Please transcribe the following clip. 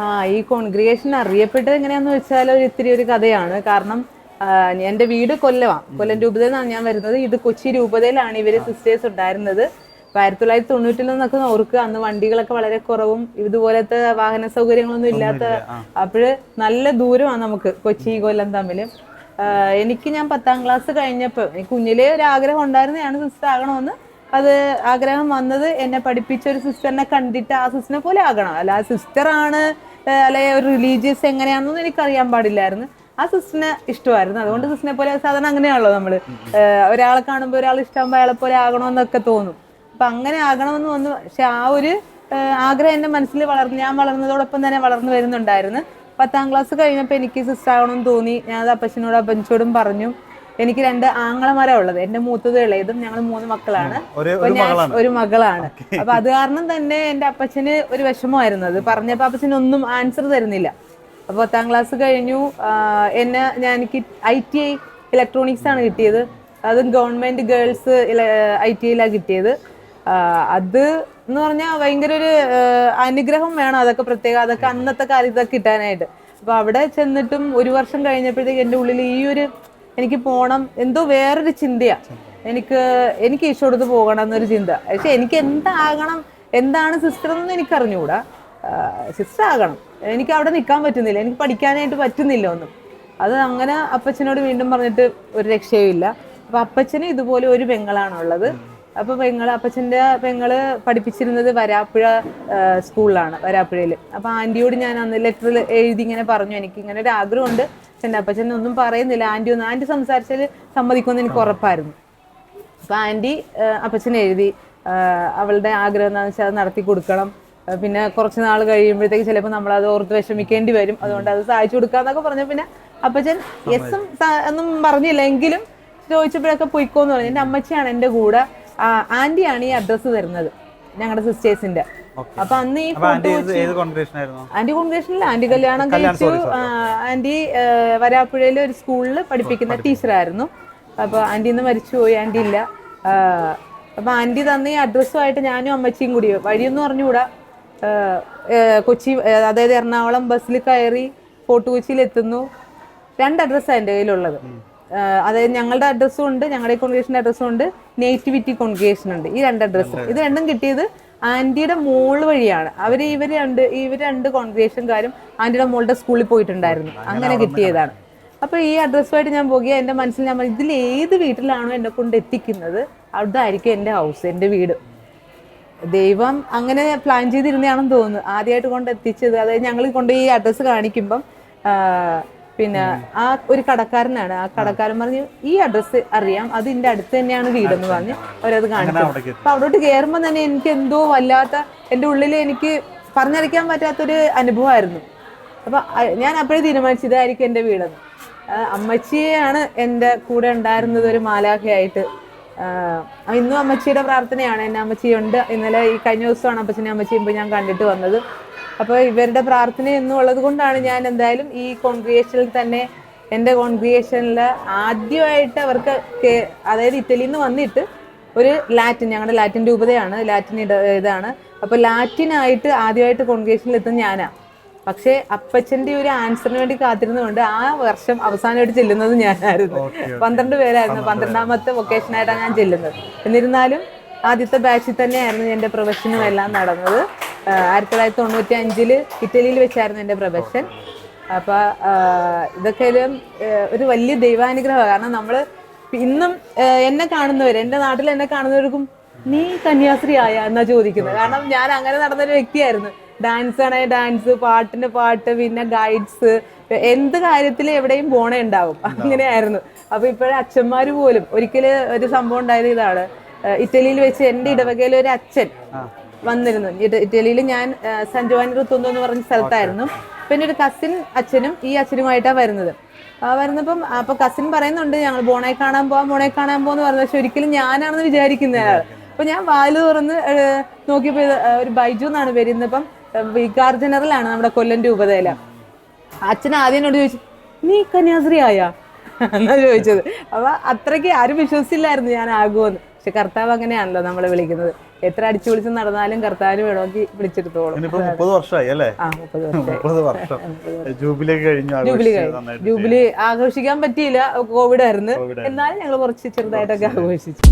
ആ ഈ കോൺഗ്രിഗേഷൻ അറിയപ്പെട്ടത് എങ്ങനെയാണെന്ന് വെച്ചാൽ ഒരു ഇത്തിരി ഒരു കഥയാണ്. കാരണം എന്റെ വീട് കൊല്ലമാണ് കൊല്ലം രൂപതയിൽ നിന്നാണ് ഞാൻ വരുന്നത്. ഇത് കൊച്ചി രൂപതയിലാണ് ഇവർ സിസ്റ്റേഴ്സ് ഉണ്ടായിരുന്നത്. ആയിരത്തി തൊള്ളായിരത്തി തൊണ്ണൂറ്റിൽ നിന്നൊക്കെ ഓർക്കുക. അന്ന് വണ്ടികളൊക്കെ വളരെ കുറവും ഇതുപോലത്തെ വാഹന സൗകര്യങ്ങളൊന്നും ഇല്ലാത്ത അപ്പോൾ നല്ല ദൂരമാണ് നമുക്ക് കൊച്ചി കൊല്ലം തമ്മിൽ എനിക്ക് ഞാൻ പത്താം ക്ലാസ് കഴിഞ്ഞപ്പോൾ എനിക്ക് കുഞ്ഞിലേ ഒരു ആഗ്രഹം ഉണ്ടായിരുന്നതാണ് സിസ്റ്റർ ആകണമെന്ന്. അത് ആഗ്രഹം വന്നത് എന്നെ പഠിപ്പിച്ച ഒരു സിസ്റ്ററിനെ കണ്ടിട്ട് ആ സിസ്റ്ററിനെ പോലെ ആകണം. അല്ല ആ സിസ്റ്റർ ആണ് അല്ലെ ഒരു റിലീജിയസ് എങ്ങനെയാണെന്നൊന്നും എനിക്കറിയാൻ പാടില്ലായിരുന്നു. ആ സിസ്റ്ററിനെ ഇഷ്ടമായിരുന്നു. അതുകൊണ്ട് സിസ്റ്ററിനെ പോലെ സാധാരണ അങ്ങനെയാണല്ലോ നമ്മൾ ഒരാളെ കാണുമ്പോൾ ഒരാൾ ഇഷ്ടമാകുമ്പോൾ അയാളെ പോലെ ആകണമെന്നൊക്കെ തോന്നും. അപ്പൊ അങ്ങനെ ആകണമെന്ന് വന്നു. പക്ഷെ ആ ഒരു ആഗ്രഹം എന്റെ മനസ്സിൽ വളർന്നു ഞാൻ വളർന്നതോടൊപ്പം തന്നെ വളർന്നു വരുന്നുണ്ടായിരുന്നു. പത്താം ക്ലാസ് കഴിഞ്ഞപ്പോൾ എനിക്ക് സിസ്റ്റർ ആകണമെന്ന് തോന്നി. ഞാനത് അപ്പച്ചനോടും അപ്പച്ചോടും പറഞ്ഞു. എനിക്ക് രണ്ട് ആങ്ങളമാരാ ഉള്ളത്. എന്റെ മൂത്തത് ഇളയതും ഞങ്ങൾ മൂന്ന് മക്കളാണ്. ഒരു മകളാണ്. ഒരു മകളാണ്. അപ്പൊ അത് കാരണം തന്നെ എന്റെ അപ്പച്ചന് ഒരു വിഷമമായിരുന്നു. അത് പറഞ്ഞപ്പോ അപ്പച്ചനൊന്നും ആൻസർ തരുന്നില്ല. അപ്പൊ പത്താം ക്ലാസ് കഴിഞ്ഞു. എന്നെ ഞാൻ എനിക്ക് ഐ ടി ഐ ഇലക്ട്രോണിക്സ് ആണ് കിട്ടിയത്. അതും ഗവൺമെന്റ് ഗേൾസ് ഐ ടി ഐയിലാണ് കിട്ടിയത്. അത് എന്ന് പറഞ്ഞാൽ ഭയങ്കര ഒരു അനുഗ്രഹം വേണം അതൊക്കെ പ്രത്യേകം. അതൊക്കെ അന്നത്തെ കാലത്തൊക്കെ കിട്ടാനായിട്ട്. അപ്പൊ അവിടെ ചെന്നിട്ടും ഒരു വർഷം കഴിഞ്ഞപ്പോഴത്തേക്ക് എന്റെ ഉള്ളിൽ ഈ ഒരു എനിക്ക് പോണം. എന്തോ വേറൊരു ചിന്തയാ. എനിക്ക് എനിക്ക് ഈശോടത്ത് പോകണം എന്നൊരു ചിന്ത. പക്ഷെ എനിക്ക് എന്താകണം? എന്താണ് സിസ്റ്റർ എന്നൊന്നും എനിക്കറിഞ്ഞുകൂടാ സിസ്റ്റർ ആകണം എനിക്ക് അവിടെ നിൽക്കാൻ പറ്റുന്നില്ല. എനിക്ക് പഠിക്കാനായിട്ട് പറ്റുന്നില്ല ഒന്നും. അത് അങ്ങനെ അപ്പച്ചനോട് വീണ്ടും പറഞ്ഞിട്ട് ഒരു രക്ഷയുമില്ല. അപ്പൊ അപ്പച്ചന് ഇതുപോലെ ഒരു പെങ്ങളാണുള്ളത്. അപ്പൊ പെങ്ങൾ അപ്പച്ചന്റെ പെങ്ങൾ പഠിപ്പിച്ചിരുന്നത് വരാപ്പുഴ സ്കൂളിലാണ് വരാപ്പുഴയിൽ അപ്പൊ ആന്റിയോട് ഞാൻ അന്ന് ലെറ്ററിൽ എഴുതി ഇങ്ങനെ പറഞ്ഞു. എനിക്ക് ഇങ്ങനെ ഒരു ആഗ്രഹമുണ്ട്. എന്റെ അപ്പച്ചൻ ഒന്നും പറയുന്നില്ല. ആന്റി ഒന്ന് ആന്റി സംസാരിച്ചാൽ സമ്മതിക്കുമെന്ന് എനിക്ക് ഉറപ്പായിരുന്നു. അപ്പൊ ആന്റി അപ്പച്ചൻ എഴുതി. അവളുടെ ആഗ്രഹം എന്താണെന്ന് വെച്ചാൽ അത് നടത്തി കൊടുക്കണം. പിന്നെ കുറച്ച് നാൾ കഴിയുമ്പോഴത്തേക്ക് ചിലപ്പോൾ നമ്മൾ അത് ഓർത്ത് വിഷമിക്കേണ്ടി വരും. അതുകൊണ്ട് അത് സഹായിച്ചു കൊടുക്കാന്നൊക്കെ പറഞ്ഞു പിന്നെ അപ്പച്ചൻ എസും ഒന്നും പറഞ്ഞില്ല എങ്കിലും ചോദിച്ചപ്പോഴൊക്കെ പൊയ്ക്കോന്ന് പറഞ്ഞു. എന്റെ അമ്മച്ചിയാണ് എന്റെ കൂടെ. ആന്റിയാണ് ഈ അഡ്രസ്സ് തരുന്നത്. ഞങ്ങളുടെ സിസ്റ്റേഴ്സിന്റെ. അപ്പൊ അന്ന് ഈ ആന്റി കോൺഗ്രേഷനിൽ ആന്റി കല്യാണം കഴിച്ചു. ആന്റി വരാപ്പുഴയിലെ ഒരു സ്കൂളിൽ പഠിപ്പിക്കുന്ന ടീച്ചറായിരുന്നു. അപ്പൊ ആന്റി ഇന്ന് മരിച്ചുപോയി ആന്റി ഇല്ല. അപ്പൊ ആന്റി തന്ന ഈ അഡ്രസ്സുമായിട്ട് ഞാനും അമ്മച്ചിയും കൂടി വഴിയൊന്നും അറിഞ്ഞുകൂടാ ആ, കൊച്ചി അതായത് എറണാകുളം ബസ്സിൽ കയറി ഫോർട്ട് കൊച്ചിയിൽ എത്തുന്നു രണ്ട് അഡ്രസ്സാണ് എന്റെ കയ്യിലുള്ളത്. അതായത് ഞങ്ങളുടെ അഡ്രസ്സും ഉണ്ട് ഞങ്ങളുടെ കോൺഗ്രേഷന്റെ അഡ്രസ്സും ഉണ്ട് നേറ്റിവിറ്റി കോൺഗ്രേഷൻ ഉണ്ട്. ഈ രണ്ട് അഡ്രസ്സും ഇത് രണ്ടും കിട്ടിയത് ആന്റിയുടെ മോൾ വഴിയാണ്. അവർ ഇവർ രണ്ട് ഇവർ രണ്ട് കോൺഗ്രേഷൻകാരും ആന്റിയുടെ മോളുടെ സ്കൂളിൽ പോയിട്ടുണ്ടായിരുന്നു. അങ്ങനെ കിട്ടിയതാണ്. അപ്പോൾ ഈ അഡ്രസ്സുമായിട്ട് ഞാൻ പോകുക എന്റെ മനസ്സിൽ ഞാൻ ഇതിൽ ഏത് വീട്ടിലാണോ എന്നെ കൊണ്ട് എത്തിക്കുന്നത്? അവിടെ ആയിരിക്കും എന്റെ ഹൗസ് എന്റെ വീട്. ദൈവം അങ്ങനെ പ്ലാൻ ചെയ്തിരുന്നതാണെന്ന് തോന്നുന്നു. ആദ്യമായിട്ട് കൊണ്ട് എത്തിച്ചത്. അതായത് ഞങ്ങൾ കൊണ്ട് ഈ അഡ്രസ്സ് കാണിക്കുമ്പം പിന്നെ ആ ഒരു കടക്കാരനാണ്. ആ കടക്കാരൻ പറഞ്ഞു ഈ അഡ്രസ് അറിയാം. അത് ഇതിന്റെ അടുത്ത് തന്നെയാണ് വീടെന്ന് പറഞ്ഞ് അവരത് കാണിച്ചു. അപ്പൊ അവിടോട്ട് കയറുമ്പോൾ തന്നെ എനിക്ക് എന്തോ വല്ലാത്ത എന്റെ ഉള്ളിൽ എനിക്ക് പറഞ്ഞറിയിക്കാൻ പറ്റാത്തൊരു അനുഭവമായിരുന്നു അപ്പൊ ഞാൻ അപ്പോഴേ തീരുമാനിച്ചു ഇതായിരിക്കും എന്റെ വീടെന്ന്. അമ്മച്ചിയെയാണ് അമ്മച്ചിയാണ് എന്റെ കൂടെ ഉണ്ടായിരുന്നത് ഒരു മാലാഖയായിട്ട് ഇന്നും അമ്മച്ചിയുടെ പ്രാർത്ഥനയാണ്. എന്നെ അമ്മച്ചിയുണ്ട് ഇന്നലെ ഈ കഴിഞ്ഞ ദിവസമാണ് അപ്പച്ചനെ അമ്മച്ചിയും ഞാൻ കണ്ടിട്ട് വന്നത്. അപ്പോൾ ഇവരുടെ പ്രാർത്ഥന എന്നും ഉള്ളത് കൊണ്ടാണ് ഞാൻ എന്തായാലും ഈ കോൺഗ്രിയേഷനിൽ തന്നെ എന്റെ കോൺഗ്രിയേഷനിൽ ആദ്യമായിട്ട് അവർക്ക് അതായത് ഇറ്റലിയിൽ നിന്ന് വന്നിട്ട് ഒരു ലാറ്റിൻ ഞങ്ങളുടെ ലാറ്റിൻ രൂപതയാണ് ലാറ്റിൻ ഇതാണ്. ലാറ്റിൻ ആയിട്ട് ആദ്യമായിട്ട് കോൺഗ്രിയേഷനിൽ എത്തുന്ന ഞാനാ. പക്ഷേ അപ്പച്ചന്റെ ഒരു ആൻസറിന് വേണ്ടി കാത്തിരുന്നുകൊണ്ട് ആ വർഷം അവസാനമായിട്ട് ചെല്ലുന്നത് ഞാനായിരുന്നു. പന്ത്രണ്ട് പേരായിരുന്നു. പന്ത്രണ്ടാമത്തെ വൊക്കേഷനായിട്ടാണ് ഞാൻ ചെല്ലുന്നത്. എന്നിരുന്നാലും ആദ്യത്തെ ബാച്ചിൽ തന്നെയായിരുന്നു എന്റെ പ്രൊഫഷനും എല്ലാം നടന്നത്. ആയിരത്തി തൊള്ളായിരത്തി തൊണ്ണൂറ്റി അഞ്ചിൽ ഇറ്റലിയിൽ വെച്ചായിരുന്നു എന്റെ പ്രൊഫഷൻ. അപ്പൊ ഇതൊക്കെ ഒരു വലിയ ദൈവാനുഗ്രഹമാണ്. കാരണം നമ്മൾ ഇന്നും എന്നെ കാണുന്നവർ എന്റെ നാട്ടിൽ എന്നെ കാണുന്നവർക്കും നീ കന്യാസ്ത്രീ ആയ എന്നാ ചോദിക്കുന്നത്. കാരണം ഞാൻ അങ്ങനെ നടന്നൊരു വ്യക്തിയായിരുന്നു. ഡാൻസ് ആണെങ്കിൽ ഡാൻസ് പാട്ടിന് പാട്ട് പിന്നെ ഗൈഡ്സ് എന്ത് കാര്യത്തിൽ എവിടെയും പോണേ ഉണ്ടാവും. അങ്ങനെയായിരുന്നു. അപ്പൊ ഇപ്പോഴും അച്ഛന്മാര് പോലും ഒരിക്കലും ഒരു സംഭവം ഉണ്ടായത് ഇതാണ്. ഇറ്റലിയിൽ വെച്ച് എന്റെ ഇടവകയിലെ ഒരു അച്ഛൻ വന്നിരുന്നു. ഇറ്റലിയിൽ ഞാൻ സഞ്ജോവാനി റുത്തുന്നു എന്ന് പറഞ്ഞ സ്ഥലത്തായിരുന്നു. പിന്നെ ഒരു കസിൻ അച്ഛനും ഈ അച്ഛനുമായിട്ടാണ് വരുന്നത്. ആ വരുന്നപ്പം അപ്പൊ കസിൻ പറയുന്നുണ്ട് ഞങ്ങൾ ബോണെ കാണാൻ പോവാം ബോണെ കാണാൻ പോവാന്ന് പറഞ്ഞു. പക്ഷെ ഒരിക്കലും ഞാനാണെന്ന് വിചാരിക്കുന്ന ആൾ അപ്പൊ ഞാൻ വാൽ തുറന്ന് നോക്കിയപ്പോ ഒരു ബൈജു എന്നാണ് വരുന്നപ്പം വികാർ ജനറൽ ആണ് നമ്മുടെ കൊല്ലം രൂപതയില. അച്ഛൻ ആദ്യം എന്നോട് ചോദിച്ചു നീ കന്യാസ്ത്രീ ആയാ? എന്നാ ചോദിച്ചത്. അപ്പൊ അത്രയ്ക്ക് ആരും വിശ്വസിച്ചില്ലായിരുന്നു ഞാൻ ആകുമെന്ന്. പക്ഷെ കർത്താവ് അങ്ങനെയാണല്ലോ നമ്മളെ വിളിക്കുന്നത്. എത്ര അടിച്ചു വിളിച്ച് നടന്നാലും കർത്താവിന് വേണമെങ്കിൽ വിളിച്ചെടുത്തോളും മുപ്പത് വർഷമായി അല്ലേ? മുപ്പത് വർഷം. ജൂബിലി കഴിഞ്ഞു ജൂബിലി ജൂബിലി ആഘോഷിക്കാൻ പറ്റിയില്ല. കോവിഡ് ആയിരുന്നു. എന്നാലും ഞങ്ങൾ കുറച്ച് ചെറുതായിട്ടൊക്കെ ആഘോഷിച്ചു.